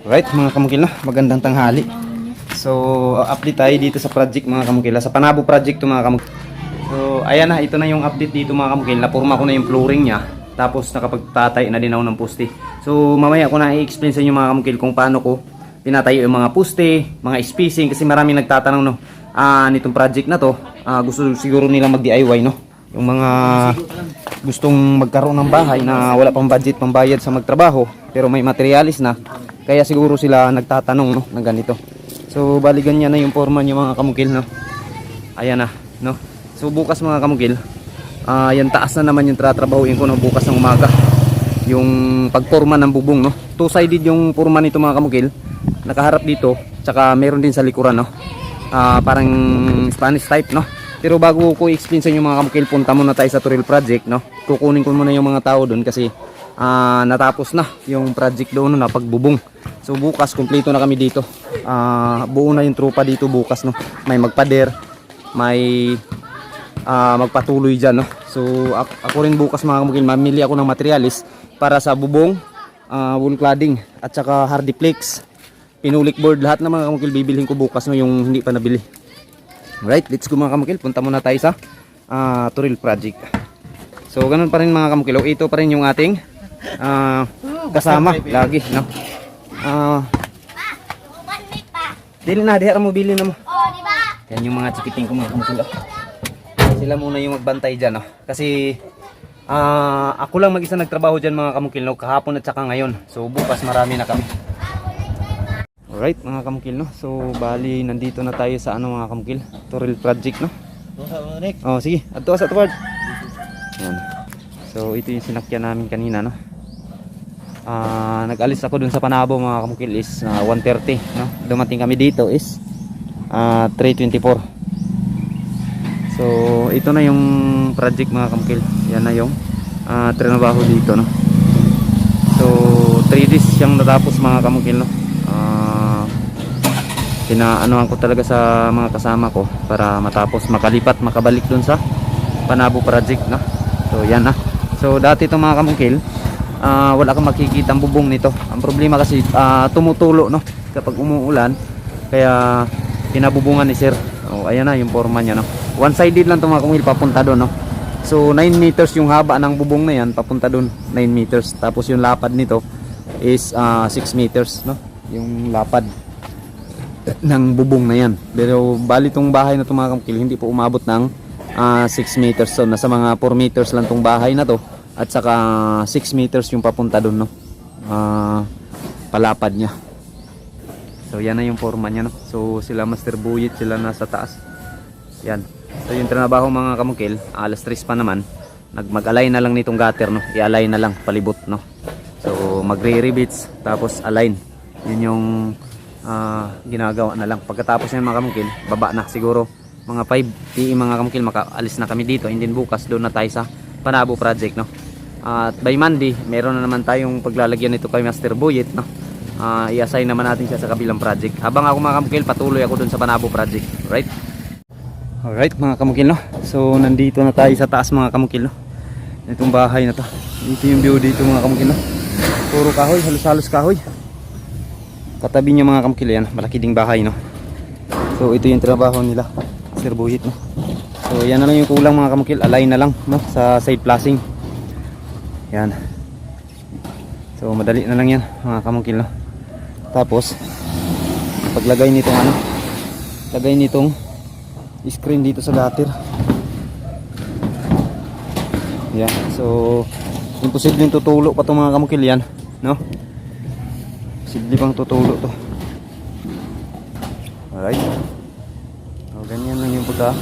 Right, mga kamukil na, magandang tanghali. So, update tayo dito sa project mga kamukil. Sa Panabo project to mga kamukil. So, ayan na, ito na yung update dito mga kamukil. Napurma ko na yung flooring niya. Tapos nakapagtatay na din ako ng poste. So, mamaya ko na i-explain sa inyo mga kamukil kung paano ko tinatayo yung mga poste, mga spacing. Kasi marami nagtatanong no, ah, nitong project na to. ah, gusto siguro nila mag-DIY no. Yung mga gustong magkaroon ng bahay na wala pang budget pambayad sa magtrabaho pero may materialis na kaya siguro sila nagtatanong no ng ganito. So bali ganyan na yung forma niyo mga kamukil no? Ayan na no? So bukas mga kamukil ah yan taas na naman yung tratrabahuin ko no bukas ng umaga. Yung pagporma ng bubong no? Two sided yung forma nito mga kamukil. Nakaharap dito tsaka meron din sa likuran no? Ah, parang Spanish type no? Pero bago ko i-explain sa inyo mga kamukil, punta muna tayo sa Turil Project, no? Kukunin ko muna yung mga tao doon kasi ah, natapos na yung project doon na pagbubong. So bukas, kumpleto na kami dito. Ah, buo na yung trupa dito bukas, no? May magpader, may ah, magpatuloy dyan, no? So ako, rin bukas mga kamukil, mamili ako ng materialis para sa bubong, ah, wool cladding, at saka hardiplex, pinulik board, lahat ng mga kamukil bibilhin ko bukas, no? Yung hindi pa nabili. Right, let's go mga kamukil. Punta muna tayo sa ah, Turil Project. So, ganun pa rin mga kamukil. O, Ito pa rin yung ating ah, kasama. Lagi, no? Ah, dili na, diha mo bilhin na mo. Oh, di ba? Yan yung mga chikiting ko mga. Sila muna yung magbantay dyan. No? Kasi ah, ako lang mag-isa nagtrabaho dyan mga kamukil. No? Kahapon at saka ngayon. So, bukas marami na kami. Alright mga kamukil. No? So, bali nandito na tayo sa ano mga kamukil. Turil Project. No? Oh, sige. Ato sa tupad. Yan. So, ito yung sinakyan namin kanina, no? Ah, nag-alis ako dun sa Panabo mga kamukil is ah, 1.30, no? Dumating kami dito is ah 3.24. So, ito na yung project mga kamukil. Yan na yung ah trinabaho dito, no? So, 3 days siyang natapos mga kamukil, no? Ah, pinaanoan ko talaga sa mga kasama ko para matapos makalipat makabalik dun sa Panabo project no so yan na so dati itong mga kamungkil ah, wala kang makikita ang bubong nito. Ang problema kasi ah, tumutulo no? Kapag umuulan kaya pinabubungan ni sir. Oh, ayan na yung forma niya no? One sided lang itong mga kamungkil papunta doon no? So 9 meters yung haba ng bubong na yan papunta doon 9 meters. Tapos yung lapad nito is ah, 6 meters no? Yung lapad ng bubong na yan. Pero bali tong bahay na itong mga kamukil, hindi po umabot ng ah, 6 meters. So nasa mga 4 meters lang tong bahay na to. At saka 6 meters yung papunta doon, no? Ah, palapad niya. So yan na yung forma niya, no? So sila Master Buyit, sila nasa taas. Yan. So yung trabaho mga kamukil, alas 3 pa naman. Nag-align na lang nitong gutter, no? I-align na lang palibot, no? So magre-rivets tapos align. Yun yung ah, ginagawa na lang. Pagkatapos ng mga kamukil, baba na siguro mga 5 PE mga kamukil makaalis na kami dito and then bukas doon na tayo sa Panabo project no. At by Monday, meron na naman tayong paglalagyan nito kay Master Boyet no. Ah, i-assign naman natin siya sa kabilang project. Habang ako mga kamukil, patuloy ako doon sa Panabo project, right? Alright mga kamukil no. So nandito na tayo sa taas mga kamukil no. Itong bahay na to. Dito yung view dito mga kamukil no. Puro kahoy, halos-halos kahoy. Katabi niya mga kamukil yan, malaki ding bahay no. So ito yung trabaho nila, Sir Buhit no. So yan na lang yung kulang mga kamukil, align na lang no sa side flashing. Yan. So madali na lang yan mga kamukil no. Tapos paglagay nitong ano, lagay nitong screen dito sa gutter. Yan. So imposibleng tutulo pa 'tong mga kamukil yan, no? Posible pang tutulo to. Alright. O, ganyan lang yung pagka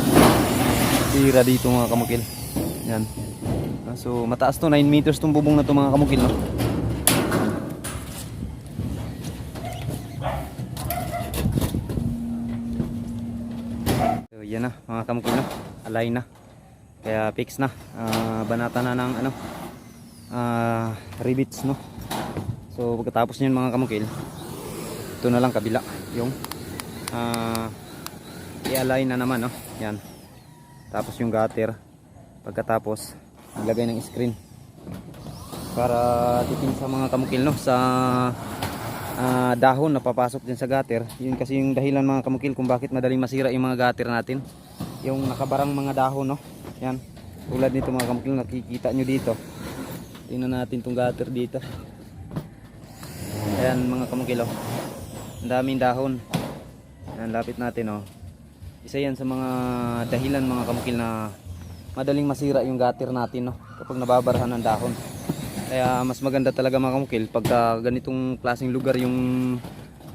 tira dito mga kamukil. Yan. Ah, So, mataas to. 9 meters tong bubong na to mga kamukil, no? So, yan na mga kamukil, no? Align na. Kaya fix na. Ah, banata na ng ano, ah, rivets, no? So pagkatapos niyan mga kamukil, ito na lang kabila yung ah i-align na naman no. Yan. Tapos yung gutter pagkatapos ilagay ng screen para titin sa mga kamukil no sa ah, dahon na papasok din sa gutter. Yun kasi yung dahilan mga kamukil kung bakit madaling masira yung mga gutter natin. Yung nakabarang mga dahon, no? Yan. Tulad nito mga kamukil, nakikita nyo dito. Tingnan natin tong gutter dito. Ayan mga kamukil, oh. Ang daming dahon. Ayan, lapit natin, oh. Isa yan sa mga dahilan mga kamukil na madaling masira yung gutter natin, no? Kapag nababarahan ng dahon. Kaya mas maganda talaga mga kamukil pagka ganitong klaseng lugar yung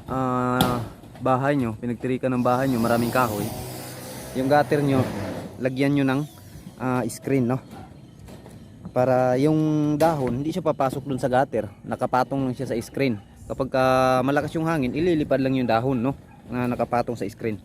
ah, bahay nyo, pinagtirikan ng bahay nyo, maraming kahoy. Yung gutter nyo, lagyan nyo ng ah, screen, no? Para yung dahon, hindi siya papasok dun sa gutter, nakapatong lang siya sa screen. Kapag ah, malakas yung hangin, ililipad lang yung dahon, no? Na nakapatong sa screen.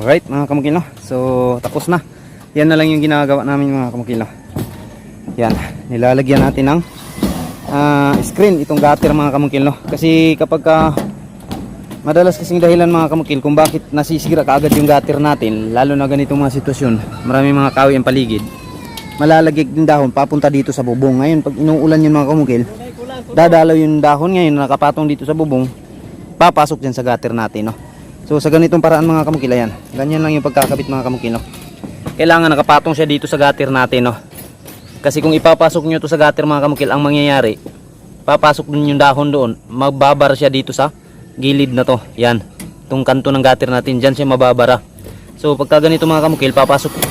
Alright mga kamukil no. So tapos na. Yan na lang yung ginagawa namin mga kamukil no. Yan. Nilalagyan natin ng ah, screen itong gutter mga kamukil no. Kasi kapag ka madalas kasing dahilan mga kamukil kung bakit nasisira kaagad yung gutter natin lalo na ganitong mga sitwasyon maraming mga kawi ang paligid malalagig din dahon papunta dito sa bubong ngayon pag inuulan yun mga kamukil dadalaw yung dahon ngayon na nakapatong dito sa bubong papasok dyan sa gutter natin no So sa ganitong paraan mga kamukil ayan. Ganyan lang yung pagkakabit mga kamukil no. Kailangan nakapatong siya dito sa gutter natin no. Kasi kung ipapasok nyo to sa gutter mga kamukil ang mangyayari papasok din yung dahon doon magbabar siya dito sa gilid na to. Yan. Itong kanto ng gutter natin dyan siya mababara. So pagka ganito mga kamukil papasok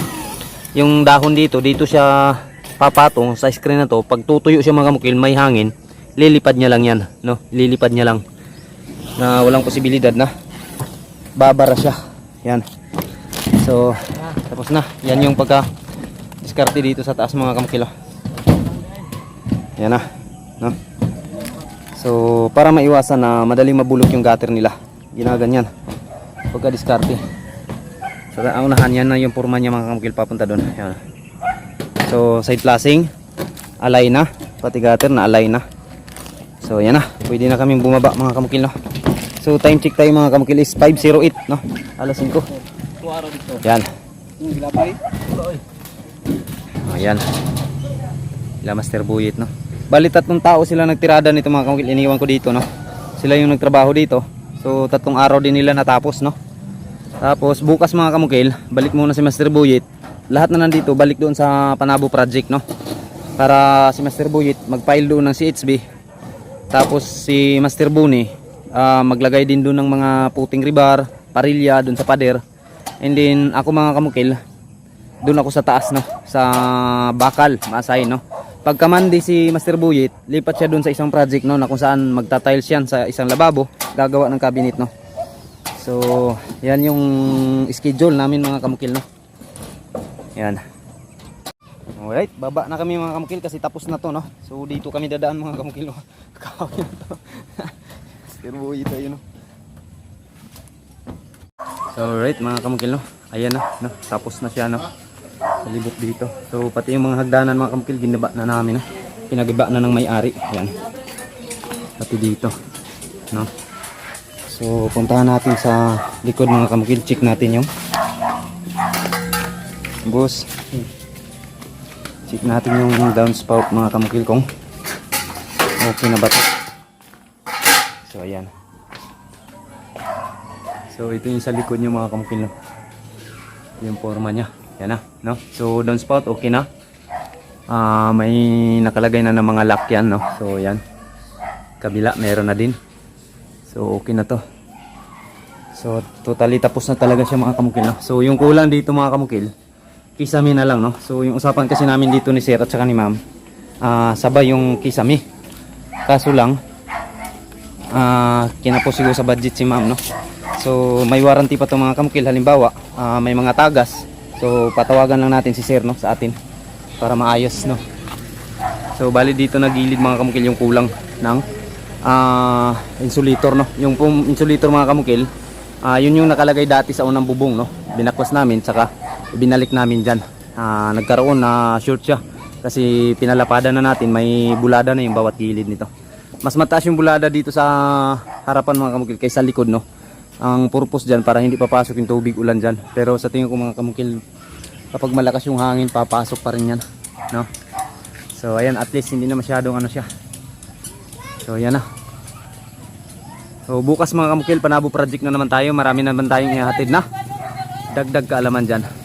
yung dahon dito dito siya papatong sa screen na to. Pag tutuyo siya mga kamukil may hangin lilipad niya lang yan no. Lilipad niya lang na walang posibilidad na babara siya. Yan. So tapos na. Yan yung pagka diskarte dito sa taas mga kamkilo. Yan na. No? so para maiwasan na madaling mabulok yung gutter nila ginaganyan. Pagka diskarte. So ang unahan yan na yung forma niya mga kamkil papunta doon. Yan. So side flashing. Alay na. Pati gutter na alay na. So yan na. Pwede na kaming bumaba mga kamkil no So time check tayo mga kamukil is 5.08 no? Alas 5 Yan Ayan Sila Master Buyit no? Bali tatlong tao sila nagtirada nito mga kamukil Iniwan ko dito no? Sila yung nagtrabaho dito So tatlong araw din nila natapos no? Tapos bukas mga kamukil Balik muna si Master Buyit Lahat na nandito balik doon sa Panabo Project no? Para si Master Buyit mag-file doon ng CHB Tapos si Master Buni ah, maglagay din doon ng mga puting ribar, parilya doon sa pader. And then ako mga kamukil, doon ako sa taas no, sa bakal, maasay no. Pagka Monday si Master Buyit, lipat siya doon sa isang project no, na kung saan magta-tiles yan sa isang lababo, gagawa ng cabinet no. So, yan yung schedule namin mga kamukil no. Yan. Alright, baba na kami mga kamukil kasi tapos na to no. So dito kami dadaan mga kamukil no. Kakawin. Pero tayo no. So alright mga kamukil no. Ayan na no. Tapos na siya no. Salibot dito. So pati yung mga hagdanan mga kamukil ginaba na namin no. Pinagiba na ng may-ari. Ayan. Pati dito. No. So puntahan natin sa likod mga kamukil. Check natin yung boss. Check natin yung downspout mga kamukil kung okay na ba to. So ayan. So ito yung sa likod niyo mga kamukil no. Yung forma niya. Yan na, no? So downspout okay na. Ah, may nakalagay na ng mga lock yan, no? So yan. Kabila meron na din. So okay na to. So totally tapos na talaga siya mga kamukil, no? So yung kulang dito mga kamukil, kisame na lang, no? So yung usapan kasi namin dito ni Sir at saka ni Ma'am, ah sabay yung kisame. Kaso lang, ah kinapos siguro sa budget si Ma'am, no? So may warranty pa itong mga kamukil halimbawa ah, may mga tagas. So patawagan lang natin si sir no sa atin para maayos no. So bali dito nagilid mga kamukil yung kulang ng ah, insulator no. Yung pong insulator mga kamukil, ah, yun yung nakalagay dati sa unang bubong no. Binakwas namin saka binalik namin diyan. Ah, nagkaroon na short siya kasi pinalapada na natin may bulada na yung bawat gilid nito. Mas mataas yung bulada dito sa harapan mga kamukil kaysa likod no. Ang purpose diyan para hindi papasok yung tubig ulan diyan. Pero sa tingin ko mga kamukil kapag malakas yung hangin papasok pa rin yan no. So ayan at least hindi na masyadong ano siya. So ayan na. So bukas mga kamukil panabo project na naman tayo. Marami na naman tayong ihatid na. Dagdag kaalaman dyan.